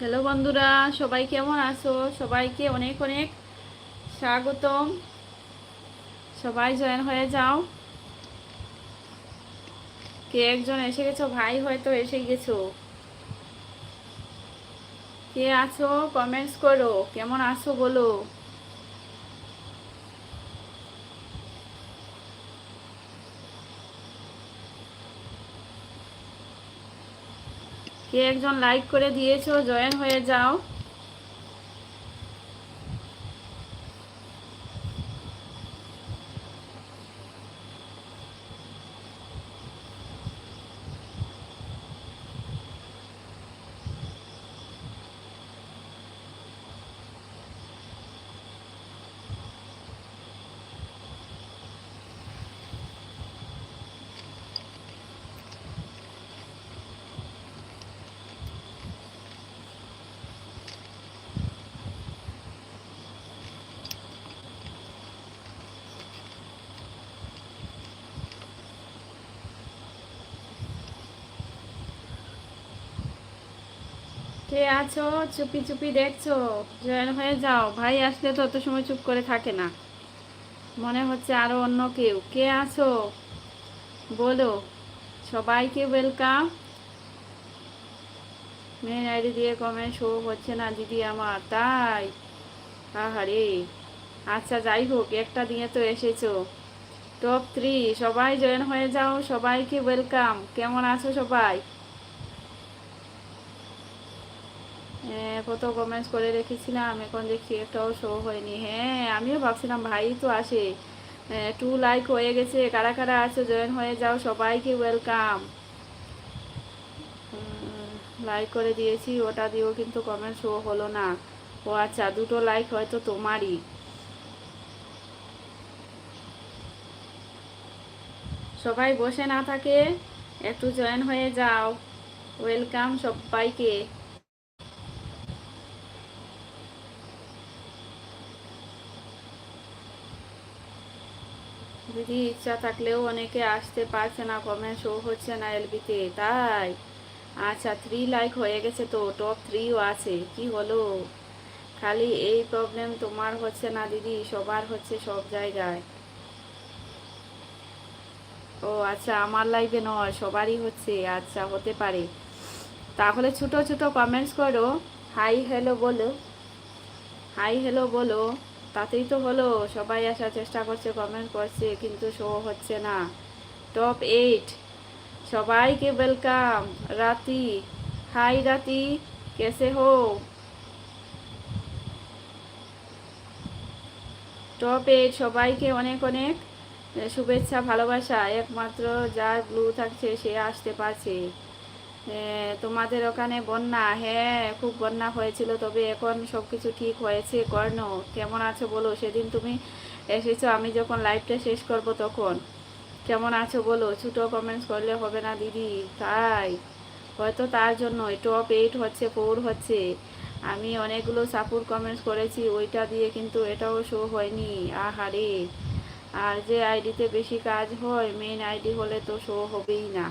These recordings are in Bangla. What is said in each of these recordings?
হ্যালো বন্ধুরা, সবাই কেমন আছো? সবাইকে অনেক অনেক স্বাগতম। সবাই জয়েন হয়ে যাও। কে একজন এসে গেছো? ভাই হয়তো এসে গেছো। কে আছো? কমেন্টস করো। কেমন আছো বলো? কে একজন লাইক করে দিয়েছ জয়েন হয়ে যাও। কে আছো? চুপি চুপি দেখছ? জয়েন হয়ে যাও। ভাই আসলে তো অত সময় চুপ করে থাকে না। মনে হচ্ছে আরও অন্য কেউ। কে আছো? বলো। সবাইকে ওয়েলকাম মেন আইডি দিয়ে কমেন্ট শো হচ্ছে না দিদি আমার। তাই? আহারে। আচ্ছা যাই হোক, একটা দিয়ে তো এসেছ। টপ থ্রি সবাই জয়েন হয়ে যাও। সবাইকে ওয়েলকাম কেমন আছো সবাই হ্যাঁ, কত কমেন্টস করে রেখেছিলাম, এখন দেখছি একটাও শো হয়নি। হ্যাঁ আমিও ভাবছিলাম, ভাই তো আসে। টু লাইক হয়ে গেছে, কারা কারা আছে জয়েন হয়ে যাও, সবাইকে ওয়েলকাম লাইক করে দিয়েছি, ওটা দিয়েও কিন্তু কমেন্ট শো হলো না। ও আচ্ছা দুটো লাইক হয়তো তোমারই। সবাই বসে না থাকে, একটু জয়েন হয়ে যাও। ওয়েলকাম সবাইকে। দিদি ইচ্ছা থাকলেও অনেকে আসতে পারছে না কমেন্ট শো হচ্ছে না এলবিতে, তাই? আচ্ছা থ্রি লাইক হয়ে গেছে তো টপ থ্রিও আছে, কি হলো? খালি এই প্রবলেম তোমার হচ্ছে না দিদি, সবার হচ্ছে সব জায়গায়। ও আচ্ছা আমার লাইভে নয়, সবারই হচ্ছে আচ্ছা হতে পারে। তাহলে ছোট ছোট কমেন্টস করো। হাই হ্যালো বলো। হাই হ্যালো বলো। তাতেই তো হলো। সবাই আসার চেষ্টা করছে কমেন্ট করছে, কিন্তু শো হচ্ছে না। টপ এইট সবাইকে ওয়েলকাম রাতি। হাই রাতি। কেসে হো? টপ এইট সবাইকে অনেক অনেক শুভেচ্ছা, ভালোবাসা। একমাত্র যার ব্লু থাকছে, সে আসতে পারছে। তোমাদের ওখানে বন্যা হ্যাঁ খুব বন্যা হয়েছিল, তবে এখন সব কিছু ঠিক হয়েছে, কর্ণ, কেমন আছো বলো? সেদিন তুমি এসেছ, আমি যখন লাইভটা শেষ করব তখন। কেমন আছো বলো? ছোটো কমেন্টস করলে হবে না দিদি, তাই। হয়তো তার জন্য টপ এইট হচ্ছে ফোর হচ্ছে। আমি অনেকগুলো সাপোর্ট কমেন্টস করেছি, ওইটা দিয়ে কিন্তু এটাও শো হয়নি। আহারে। আর যে আইডিতে বেশি কাজ হয় মেন আইডি হলে তো শো হবেই না।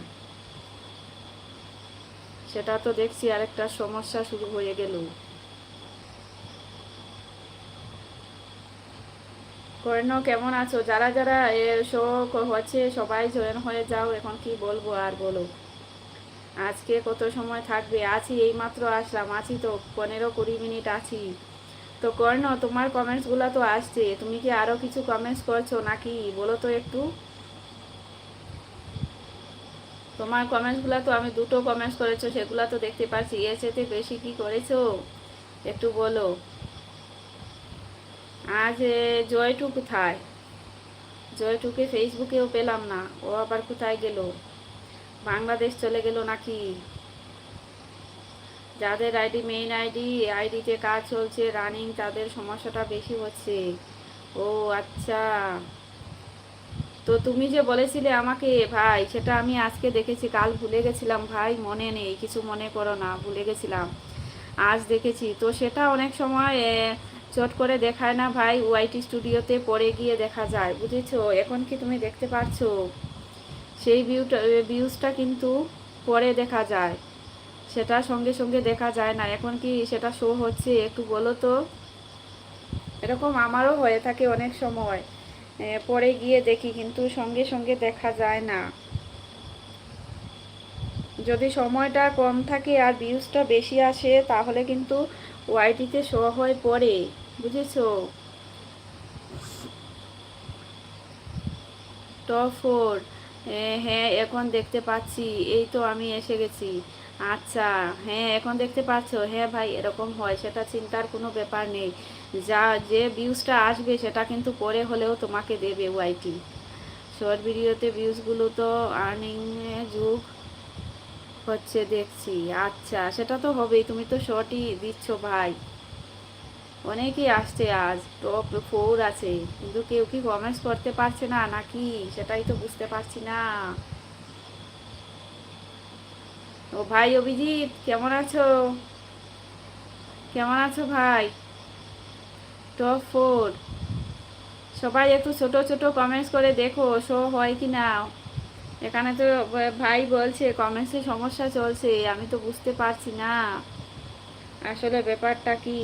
সেটা তো দেখছি আরেকটা সমস্যা শুরু হয়ে গেল। কর্ণ, কেমন আছো? যারা যারা শো হচ্ছে সবাই জয়েন হয়ে যাও, এখন কি বলব আর বলো। আজকে কত সময় থাকবে? আছি এই মাত্র আসলাম, আছি তো, পনেরো কুড়ি মিনিট আছি। তো কর্ণ, তোমার কমেন্টসগুলো তো আসছে, তুমি কি আরও কিছু কমেন্টস করছ নাকি? বলো তো একটু। তোমার কমেন্টসগুলো তো আমি দুটো কমেন্টস করেছ, সেগুলো তো দেখতে পাচ্ছি। এর সাথে বেশি কি করেছ? একটু বলো। আজ জয়টু কোথায় জয়টুকে ফেসবুকেও পেলাম না। ও আবার কোথায় গেল? বাংলাদেশ চলে গেল নাকি? যাদের আইডি মেইন আইডি আইডিতে কাজ চলছে রানিং তাদের সমস্যাটা বেশি হচ্ছে। ও আচ্ছা। তো তুমি যে বলেছিলে আমাকে, ভাই, সেটা আমি আজকে দেখেছি, কাল ভুলে গেছিলাম, ভাই, মনে নেই, কিছু মনে করো না, ভুলে গেছিলাম, আজ দেখেছি। তো সেটা অনেক সময় চট করে দেখায় না, ভাই, ওয়াইটি স্টুডিওতে পরে গিয়ে দেখা যায়, বুঝেছ? এখন কি তুমি দেখতে পাচ্ছ সেই ভিউটা ভিউজটা কিন্তু পরে দেখা যায়, সেটা সঙ্গে সঙ্গে দেখা যায় না, এখন কি সেটা শো হচ্ছে, একটু বলো তো? এরকম আমারও হয়ে থাকে অনেক সময়। পরে গিয়ে দেখি, কিন্তু সঙ্গে সঙ্গে দেখা যায় না। যদি সময়টা কম থাকে আর ভিউজটা বেশি আসে, তাহলে কিন্তু ওয়াইটিতে শো হয়ে পড়ে বুঝেছ? টপ ফোর হ্যাঁ এখন দেখতে পাচ্ছি, এই তো আমি এসে গেছি। আচ্ছা হ্যাঁ এখন দেখতে পাচ্ছ? হ্যাঁ ভাই, এরকম হয়, সেটা চিন্তার কোনো ব্যাপার নেই। যা যে ভিউজটা আসবে সেটা কিন্তু পরে হলেও তোমাকে দেবে ওয়াইটি শর্ট ভিডিওতে ভিউজগুলো তো আর্নিং যুগ হচ্ছে দেখছি। আচ্ছা সেটা তো হবেই, তুমি তো শর্টই দিচ্ছ ভাই। অনেকেই আসছে আজ টপ ফোর আছে, কিন্তু কেউ কি কমেন্টস করতে পারছে না নাকি? সেটাই তো বুঝতে পারছি না। ও ভাই অভিজিৎ, কেমন আছো? কেমন আছো ভাই? টপ ফোর সবাই একটু ছোট ছোট কমেন্টস করে দেখো শো হয় কি না? এখানে তো ভাই বলছে কমেন্টসে সমস্যা চলছে, আমি তো বুঝতে পারছি না। আসলে ব্যাপারটা কি?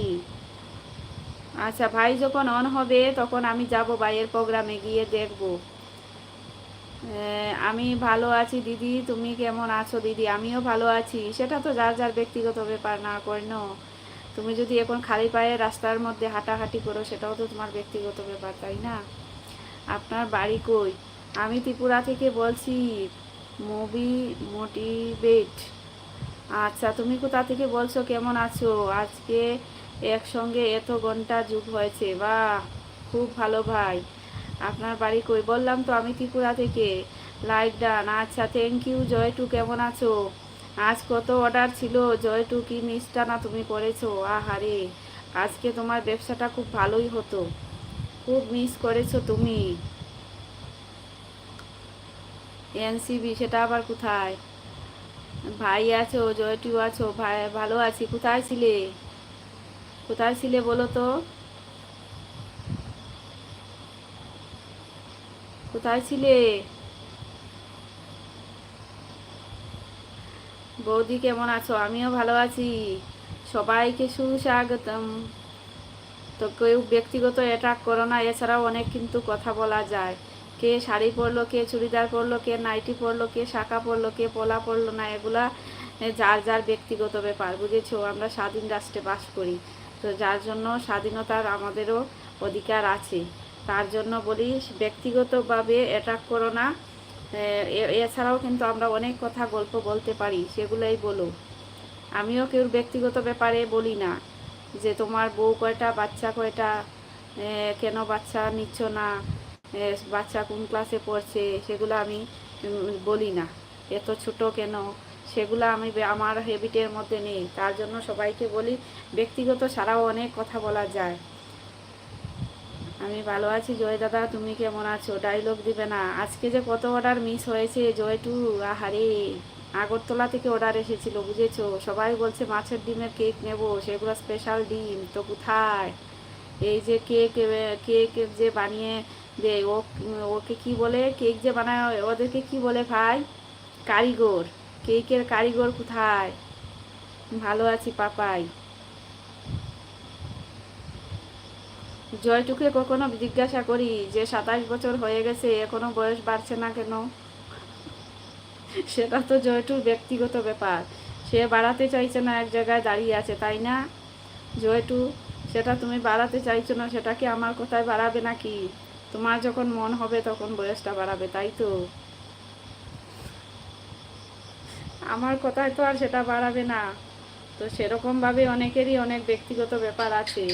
আচ্ছা ভাই যখন অন হবে, তখন আমি যাব ভাইয়ের প্রোগ্রামে গিয়ে দেখব। আমি ভালো আছি দিদি, তুমি কেমন আছো দিদি? আমিও ভালো আছি। সেটা তো যার যার ব্যক্তিগত ব্যাপার, না কর্ণ তুমি যদি এখন খালি পায়ে রাস্তার মধ্যে হাঁটাহাঁটি করো, সেটাও তো তোমার ব্যক্তিগত ব্যাপার, তাই না? আপনার বাড়ি কই? আমি ত্রিপুরা থেকে বলছি মুভি মোটিভেট আচ্ছা তুমি কোথা থেকে বলছো? কেমন আছো? আজকে একসঙ্গে এত ঘণ্টা যুগ হয়েছে, বাহ, খুব ভালো ভাই। আপনার বাড়ি কই? বললাম তো আমি ত্রিপুরা থেকে। লাইক ডান আচ্ছা থ্যাংক ইউ জয় টু কেমন আছো? আজ কত অর্ডার ছিল? জয় টু কি মিষ্টা না তুমি করেছ আহারে, আজকে তোমার ব্যবসাটা খুব ভালোই হতো। খুব মিস করেছ তুমি। এনসিবি, সেটা আবার কোথায়? ভাই আছো, জয়টু আছো, ভাই, ভালো আছি। কোথায় ছিলে? কোথায় ছিলে বলো তো? কোথায় ছিলে? বৌদি কেমন আছো? আমিও ভালো আছি। সবাইকে সুস্বাগতম। তো কেউ ব্যক্তিগত অ্যাটাক করো না, এছাড়াও অনেক কিন্তু কথা বলা যায়। কে শাড়ি পরলো, কে চুড়িদার পরলো, কে নাইটি পরলো, কে শাখা পরলো, কে পলা পরলো না, এগুলা যার যার ব্যক্তিগত ব্যাপার, বুঝেছ? আমরা স্বাধীন রাষ্ট্রে বাস করি। তো যার জন্য স্বাধীনতার আমাদেরও অধিকার আছে। তার জন্য বলি, ব্যক্তিগতভাবে অ্যাটাক করো না। এছাড়াও কিন্তু আমরা অনেক কথা গল্প বলতে পারি, সেগুলোই বলো। আমিও কেউ ব্যক্তিগত ব্যাপারে বলি না যে তোমার বউ কয়টা, বাচ্চা কয়টা কেন বাচ্চা নিচ্ছ না বাচ্চা কোন ক্লাসে পড়ছে, সেগুলো আমি বলি না। এত ছোট কেন? সেগুলো আমি আমার হ্যাবিটের মধ্যে নেই। তার জন্য সবাইকে বলি, ব্যক্তিগত ছাড়াও অনেক কথা বলা যায়। আমি ভালো আছি, জয় দাদা, তুমি কেমন আছো? ডায়লগ দিবে না। আজকে যে কত অর্ডার মিস হয়েছে, জয় টু, আহারে। আগরতলা থেকে অর্ডার এসেছিল, বুঝেছ? সবাই বলছে মাছের ডিমের কেক নেব, সেগুলো স্পেশাল ডিম, তো কোথায়? এই যে কেক কেক যে বানিয়ে দেয় ও, ওকে কি বলে? কেক যে বানায়, ওদেরকে কি বলে ভাই? কারিগর। কেকের কারিগর কোথায়? ভালো আছি, পাপাই। জয়টুকে কখনো জিজ্ঞাসা করি যে সাতাশ বছর হয়ে গেছে, এখনও বয়স বাড়ছে না কেন? সেটা তো জয়টুর ব্যক্তিগত ব্যাপার। সে বাড়াতে চাইছে না এক জায়গায় দাঁড়িয়ে আছে, তাই না? জয়টু, সেটা তুমি বাড়াতে চাইছো না, সেটা কি আমার কোথায় বাড়াবে নাকি? তোমার যখন মন হবে তখন বয়সটা বাড়াবে, তাই তো? আমার কথায় তো আর সেটা বাড়াবে না। তো সেরকমভাবে অনেকেরই অনেক ব্যক্তিগত ব্যাপার আছে।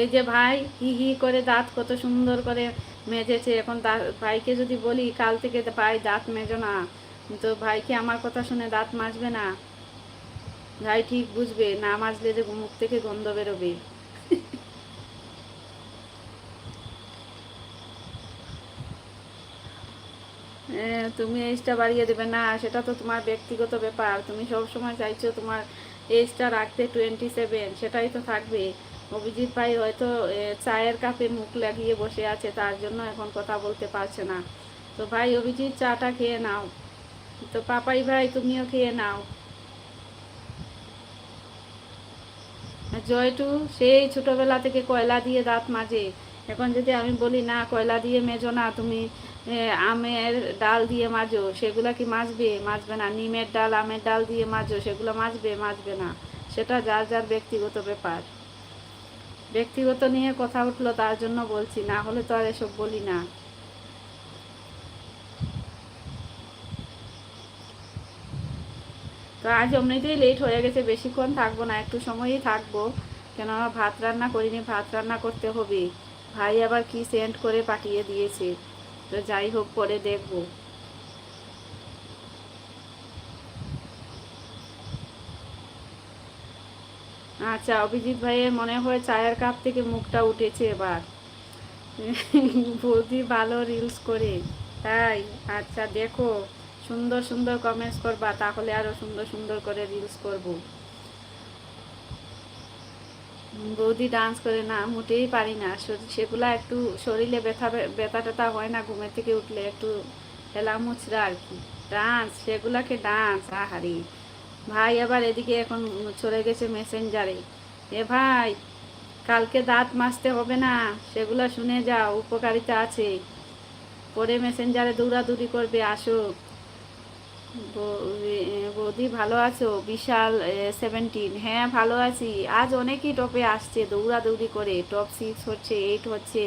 এই যে ভাই, হি হি করে দাঁত কত সুন্দর করে মেজেছে। এখন ভাইকে যদি বলি, কাল থেকে ভাই দাঁত মেজো না। তো ভাই কি আমার কথা শুনে দাঁত মাজবে না। ভাই ঠিক বুঝবে, না মাজলে যে মুখ থেকে গন্ধ বেরোবে। তুমি এজটা বাড়িয়ে দেবে না, সেটা তো তোমার ব্যক্তিগত ব্যাপার। তুমি সব সময় চাইছো তোমার এজটা রাখতে টোয়েন্টি সেভেন সেটাই তো থাকবে। অভিজিৎ ভাই হয়তো চায়ের কাপে মুখ লাগিয়ে বসে আছে, তার জন্য এখন কথা বলতে পারছে না। তো ভাই, অভিজিৎ, চাটা খেয়ে নাও। তো পাপাই ভাই, তুমিও খেয়ে নাও। জয়টু, সেই ছোটবেলা থেকে কয়লা দিয়ে দাঁত মাজে। এখন যদি আমি বলি, না, কয়লা দিয়ে মেজো না, তুমি আমের ডাল দিয়ে মাজো। সেগুলা কি মাজবে? মাজবে না। নিমের ডাল, আমের ডাল দিয়ে মাজো, সেগুলো মাজবে? মাজবে না। সেটা যার যার ব্যক্তিগত ব্যাপার। ব্যক্তিগত নিয়ে কথা উঠল, তার জন্য বলছি, না হলে তো আর এসব বলি না। তো আজ এমনিতেই লেট হয়ে গেছে, বেশিক্ষণ থাকব না, একটু সময়ই থাকব। কেন কেননা ভাত রান্না করিনি, ভাত রান্না করতে হবে। ভাই আবার কি সেন্ড করে পাঠিয়ে দিয়েছে। তো যাই হোক, পরে দেখব। আচ্ছা অভিজিৎ ভাইয়ের মনে হয় চায়ের কাপ থেকে মুখটা উঠেছে এবার। বৌদি ভালো রিলস করে, তাই? আচ্ছা দেখো, সুন্দর সুন্দর কমেন্টস করবা, তাহলে আরও সুন্দর সুন্দর করে রিলস করব। বৌদি ডান্স করে, না, মোটেই পারি না। সেগুলা একটু শরীরে ব্যথা ব্যথা ট্যাথা হয় না, ঘুমের থেকে উঠলে একটু হেলা মুচড়া আর কি। ডান্স সেগুলাকে ডান্স আহারি। ভাই আবার এদিকে এখন চলে গেছে মেসেঞ্জারে। এ ভাই, কালকে দাঁত মাজতে হবে না, সেগুলো শুনে যাও, উপকারিতা আছে। পরে মেসেঞ্জারে দৌড়াদৌড়ি করবে, আসো। বৌদি ভালো আছো? বিশাল সেভেন্টিন হ্যাঁ ভালো আছি। আজ অনেকই টপে আসছে, দৌড়াদৌড়ি করে। টপ সিক্স হচ্ছে এইট হচ্ছে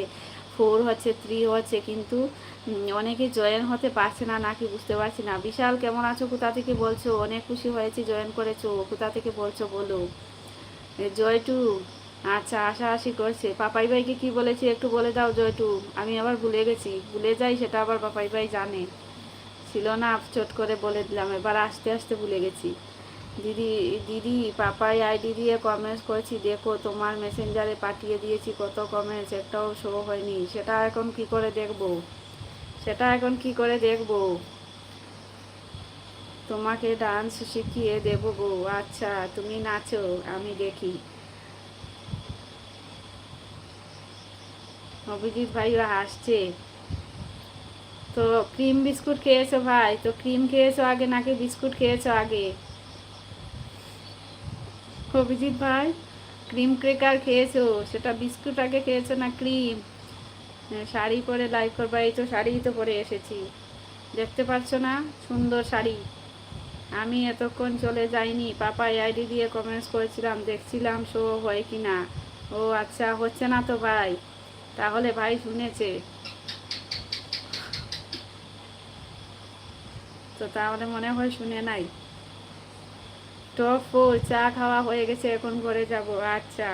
ফোর হচ্ছে থ্রি হচ্ছে, কিন্তু অনেকে জয়েন হতে পারছে না, নাকি বুঝতে পারছি না। বিশাল, কেমন আছো? কোথা থেকে বলছো? অনেক খুশি হয়েছি, জয়েন করেছ। কোথা থেকে বলছো, বলো। জয়টু। আচ্ছা আশাআশি করছে। পাপাই ভাইকে কি বলেছি, একটু বলে দাও জয়টু। আমি আবার ভুলে গেছি। ভুলে যাই, সেটা আবার পাপাই ভাই জানে। ছিল না, চট করে বলে দিলাম। এবার আস্তে আস্তে ভুলে গেছি। দিদি দিদি, পাপাই আইডি দিয়ে কমেন্টস করেছি। দেখো, তোমার মেসেঞ্জারে পাঠিয়ে দিয়েছি কত কমেন্টস একটাও শো হয়নি। সেটা এখন কি করে দেখব? সেটা এখন কি করে দেখব? তোমাকে ডান্স শিখিয়ে দেবো গো। আচ্ছা তুমি নাচো, আমি দেখি। অভিজিৎ ভাইও হাসছে। তো ক্রিম বিস্কুট খেয়েছো ভাই? তো ক্রিম খেয়েছো আগে নাকি বিস্কুট খেয়েছো আগে? অভিজিৎ ভাই ক্রিম ক্রেকার খেয়েছো? সেটা বিস্কুট আগে খেয়েছো না ক্রিম শাড়ি পরে লাইভ করবা, এই তো শাড়িই তো পরে এসেছি। দেখতে পাচ্ছ না? সুন্দর শাড়ি। আমি এতক্ষণ চলে যাইনি। পাপা আইডি দিয়ে কমেন্টস করেছিলাম, দেখছিলাম শো হয় কি না ও আচ্ছা হচ্ছে না তো ভাই? তাহলে ভাই শুনেছে। তো তাহলে মনে হয় শুনে নাই। টপ ফোর চা খাওয়া হয়ে গেছে, এখন ঘরে যাব। আচ্ছা।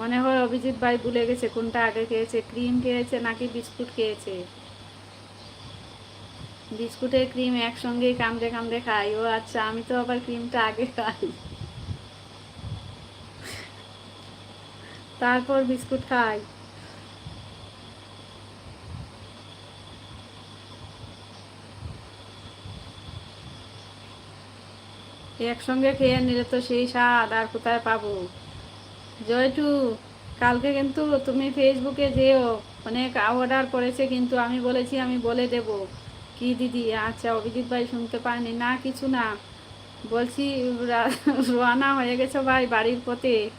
মনে হয় অভিজিৎ ভাই ভুলে গেছে কোনটা আগে খেয়েছে, ক্রিম খেয়েছে নাকি বিস্কুট খেয়েছে? বিস্কুটের ক্রিম একসঙ্গেই কামড়ে কামড়ে খাই। ও আচ্ছা আমি তো আবার ক্রিমটা আগে খাই। তারপর বিস্কুট খাই। একসঙ্গে খেয়ে নিলে তো সেই স্বাদ, আর কোথায় পাবো? জয়টু কালকে কিন্তু তুমি ফেসবুকে যেও, অনেক অর্ডার করেছে কিন্তু আমি বলেছি আমি বলে দেব। কি দিদি? আচ্ছা অভিজিৎ ভাই শুনতে পায়নি। না, কিছু না। বলছি, রা- রওনা হয়ে গেছো ভাই বাড়ির পথে।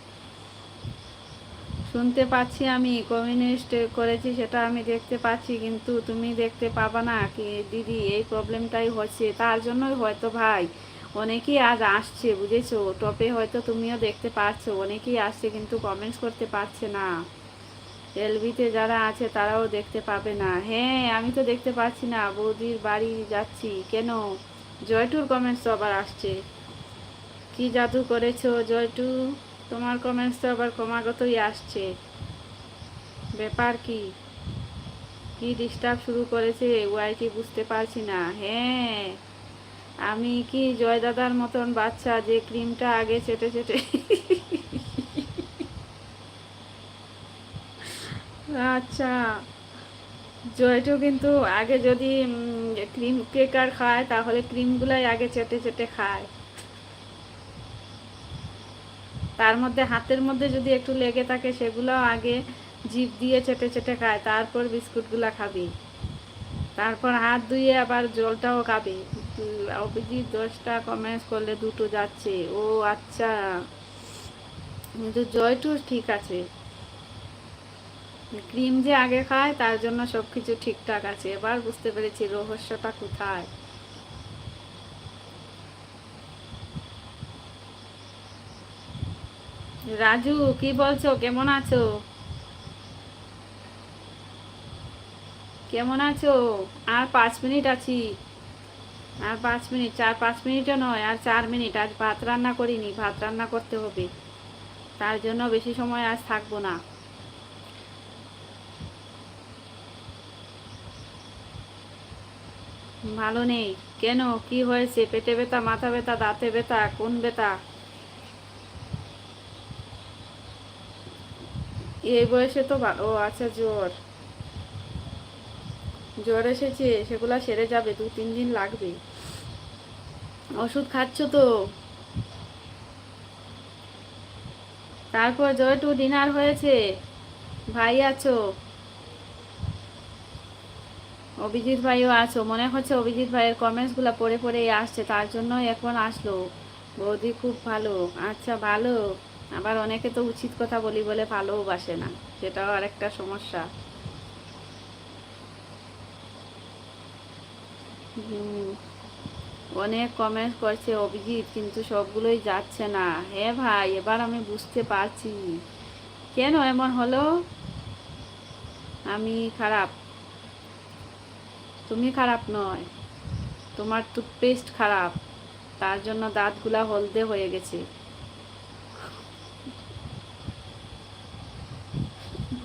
শুনতে পাচ্ছি আমি কমিউনিস্ট করেছি সেটা আমি দেখতে পাচ্ছি, কিন্তু তুমি দেখতে পাবা না। কি দিদি, এই প্রবলেমটাই হচ্ছে। তার জন্যই হয়তো ভাই অনেকেই আজ আসছে, বুঝেছ? টপে হয়তো তুমিও দেখতে পাচ্ছ, অনেকেই আসছে কিন্তু কমেন্টস করতে পারছে না। এলবিতে যারা আছে তারাও দেখতে পাবে না। হ্যাঁ আমি তো দেখতে পাচ্ছি না, বৌদির বাড়ি যাচ্ছি। কেন? জয়টুর কমেন্টস তো আবার আসছে। কি জাদু করেছ, জয়টু? তোমার কমেন্টস তো আবার ক্রমাগতই আসছে। ব্যাপার কি? কি ডিস্টার্ব শুরু করেছে? ওয়াই কি বুঝতে পারছি না। হ্যাঁ আমি কি জয় দাদার মতন বাচ্চা যে ক্রিমটা আগে চেটে চেটে? আচ্ছা জয়টু কিন্তু আগে যদি ক্রিম কেকার খায়, তাহলে ক্রিমগুলাই আগে চেটে চেটে খায়। তার মধ্যে, হাতের মধ্যে যদি একটু লেগে থাকে সেগুলো আগে জিভ দিয়ে চেটে চেটে খায়, তারপর বিস্কুটগুলো খাবে। তারপর হাত ধুয়ে আবার জলটাও খাবে। অভিজিৎ দশটা কমেন্টস করলে দুটো যাচ্ছে। ও আচ্ছা কিন্তু জয়টু ঠিক আছে। ক্রিম যে আগে খায়, তার জন্য সব কিছু ঠিকঠাক আছে। এবার বুঝতে পেরেছি রহস্যটা কোথায়। রাজু, কি বলছো? কেমন আছো? কেমন আছো? আর পাঁচ মিনিট আছি। আর পাঁচ মিনিট, চার, পাঁচ মিনিটও নয়, আর চার মিনিট। আজ ভাত রান্না করিনি, ভাত রান্না করতে হবে। তার জন্য বেশি সময় আজ থাকব না। ভালো নেই। কেন? কি হয়েছে? পেটে ব্যথা, মাথা ব্যথা, দাঁতে ব্যথা, কোন ব্যথা? এই বয়সে তো ভা- ও আচ্ছা জ্বর। জ্বর এসেছে, সেগুলা সেরে যাবে, দু, তিন দিন লাগবে। ওষুধ খাচ্ছ তো? তারপর জয়টু ডিনার হয়েছে। ভাই আছো? অভিজিৎ ভাইও আছো। মনে হচ্ছে অভিজিৎ ভাইয়ের কমেন্টসগুলো পড়ে পড়েই আসছে, তার জন্য এখন আসলো। বৌদি খুব ভালো। আচ্ছা ভালো। আবার অনেকে তো উচিত কথা বলি বলে ভালোবাসে না। সেটাও আরেকটা সমস্যা। অনেক কমেন্ট করছে অভিজিৎ, কিন্তু সবগুলোই যাচ্ছে না। হ্যাঁ ভাই, এবার আমি বুঝতে পারছি। কেন এমন হলো? আমি খারাপ। তুমি খারাপ নয়। তোমার টুথপেস্ট খারাপ। তার জন্য দাঁতগুলা হলদে হয়ে গেছে।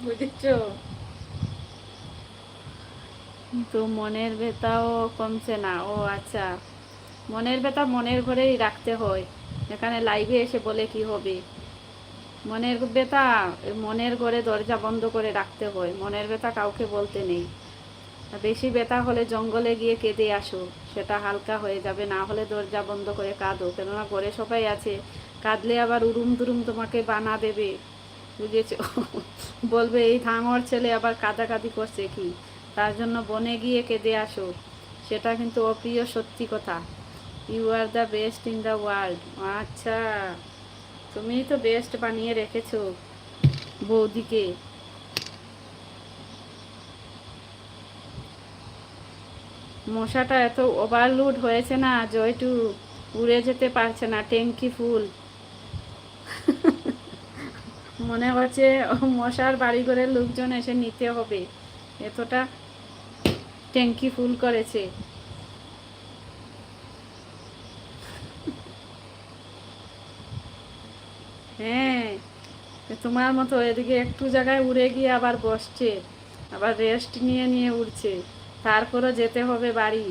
বুঝেছ? তো মনের ব্যথাও কমছে না। ও আচ্ছা মনের ব্যথা মনের ঘরেই রাখতে হয়। এখানে লাইভে এসে বলে কি হবে? মনের ব্যথা মনের ঘরে দরজা বন্ধ করে রাখতে হয়। মনের ব্যথা কাউকে বলতে নেই। বেশি ব্যথা হলে জঙ্গলে গিয়ে কেঁদে আসো। সেটা হালকা হয়ে যাবে, না হলে দরজা বন্ধ করে কাঁদো। কেননা ঘরে সবাই আছে। কাঁদলে আবার উরুম দুরুম তোমাকে বানা দেবে। বুঝেছ? বলবে, এই ভাঙর ছেলে আবার কাদাকাদি করছে কি? তার জন্য বনে গিয়ে কেঁদে আসো। সেটা কিন্তু অপ্রিয় সত্যি কথা। You are the best in the world আচ্ছা তুমি তো বেস্ট বানিয়ে রেখেছো বৌদিকে। মশাটা এত ওভারলোড হয়েছে না, জয়টু? উড়ে যেতে পারছে না, ট্যাঙ্কি ফুল। মনে হচ্ছে মশার বাড়ি ঘরে লোকজন এসে নিতে হবে। এতটা ট্যাঙ্কি ফুল করেছে। হ্যাঁ তোমার মতো এদিকে একটু জায়গায় উড়ে গিয়ে আবার বসছে, আবার রেস্ট নিয়ে নিয়ে উড়ছে। তারপরও যেতে হবে বাড়ি।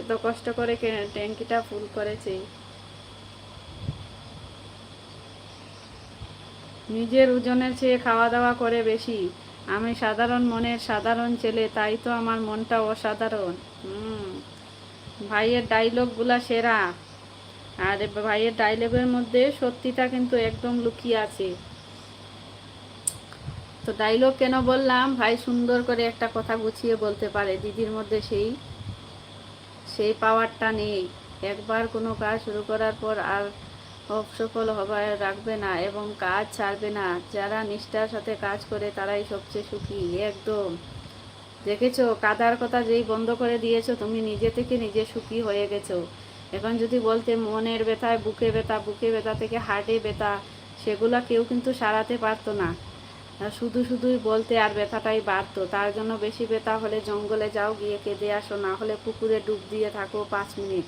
এত কষ্ট করে ট্যাঙ্কিটা ফুল করেছে। নিজের ওজনের চেয়ে খাওয়া দাওয়া করে বেশি। আমি সাধারণ মনের সাধারণ ছেলে, তাই তো আমার মনটা অসাধারণ। হুম, ভাইয়ের ডায়লগগুলা সেরা। আর ভাইয়ের ডাইলগের মধ্যে সত্যিটা কিন্তু একদম লুকিয়ে আছে। তো ডাইলগ কেন বললাম? ভাই সুন্দর করে একটা কথা গুছিয়ে বলতে পারে। দিদির মধ্যে সেই সেই পাওয়ারটা নেই। একবার কোনো কাজ শুরু করার পর আর অসফল হবার রাখবে না এবং কাজ ছাড়বে না। যারা নিষ্ঠার সাথে কাজ করে, তারাই সবচেয়ে সুখী। একদম। দেখেছ, কাদার কথা যেই বন্ধ করে দিয়েছ, তুমি নিজে থেকে নিজে সুখী হয়ে গেছো। এখন যদি বলতে মনের ব্যথায়, বুকে ব্যথা বুকে ব্যথা থেকে হার্টে ব্যথা, সেগুলা কেউ কিন্তু সারাতে পারতো না। শুধু শুধুই বলতে আর ব্যথাটাই বাড়তো। তার জন্য বেশি ব্যথা হলে জঙ্গলে যাও, গিয়ে কেঁদে আসো, না হলে পুকুরে ডুব দিয়ে থাকো পাঁচ মিনিট।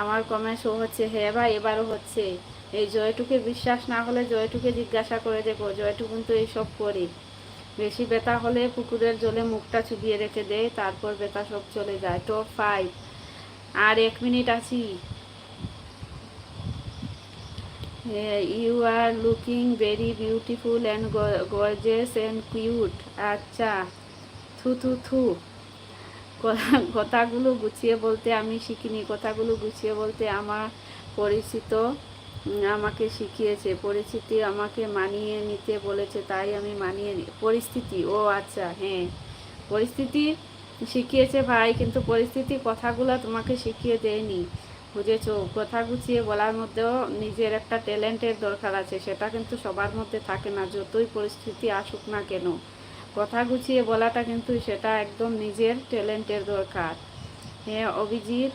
আমার কমেন্ট শো হচ্ছে হ্যাঁ ভাই, এবারও হচ্ছে। এই জয়টুকে বিশ্বাস না হলে জয়টুকে জিজ্ঞাসা করে দেখো জয়টু কিন্তু এইসব করে। বেশি ব্যথা হলে পুকুরের জলে মুখটা চুবিয়ে রেখে দেয় তারপর ব্যথা সব চলে যায়। টপ ফাইভ আর এক মিনিট আছি। You are looking very beautiful and gorgeous and cute আচ্ছা থু থু থু। কথাগুলো গুছিয়ে বলতে আমি শিখিনি। কথাগুলো গুছিয়ে বলতে আমার পরিচিত আমাকে শিখিয়েছে। পরিস্থিতি আমাকে মানিয়ে নিতে বলেছে, তাই আমি মানিয়ে পরিস্থিতি, ও আচ্ছা হ্যাঁ। পরিস্থিতি শিখিয়েছে ভাই, কিন্তু পরিস্থিতি কথাগুলো তোমাকে শিখিয়ে দেয়নি। বুঝেছ? কথা গুছিয়ে বলার মধ্যেও নিজের একটা ট্যালেন্টের দরকার আছে, সেটা কিন্তু সবার মধ্যে থাকে না। যতই পরিস্থিতি আসুক না কেন কথা গুছিয়ে বলাটা কিন্তু সেটা একদম নিজের ট্যালেন্টের দরকার। হ্যাঁ অভিজিৎ,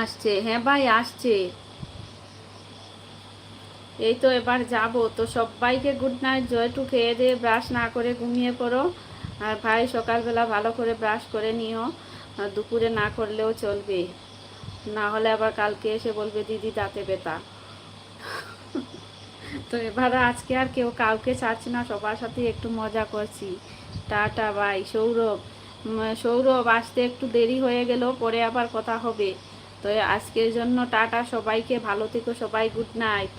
আসছে। হ্যাঁ ভাই, আসছে। এই তো এবার যাব। তো সবাইকে গুড নাইট জয়টু খেয়ে দিয়ে ব্রাশ না করে ঘুমিয়ে পড়ো। আর ভাই, সকালবেলা ভালো করে ব্রাশ করে নিও। দুপুরে না করলেও চলবে। না হলে আবার কালকে এসে বলবে, দিদি, দাঁতে ব্যথা। তো এবার আজকে আর কেউ কাউকে ছাড়ছি না, সবার সাথে একটু মজা করছি। Tata bye Sourav. সৌরভ, আসতে একটু দেরি হয়ে গেল পরে আবার কথা হবে। তো আজকের জন্য টাটা, সবাইকে ভালো থেকো, সবাই গুড নাইট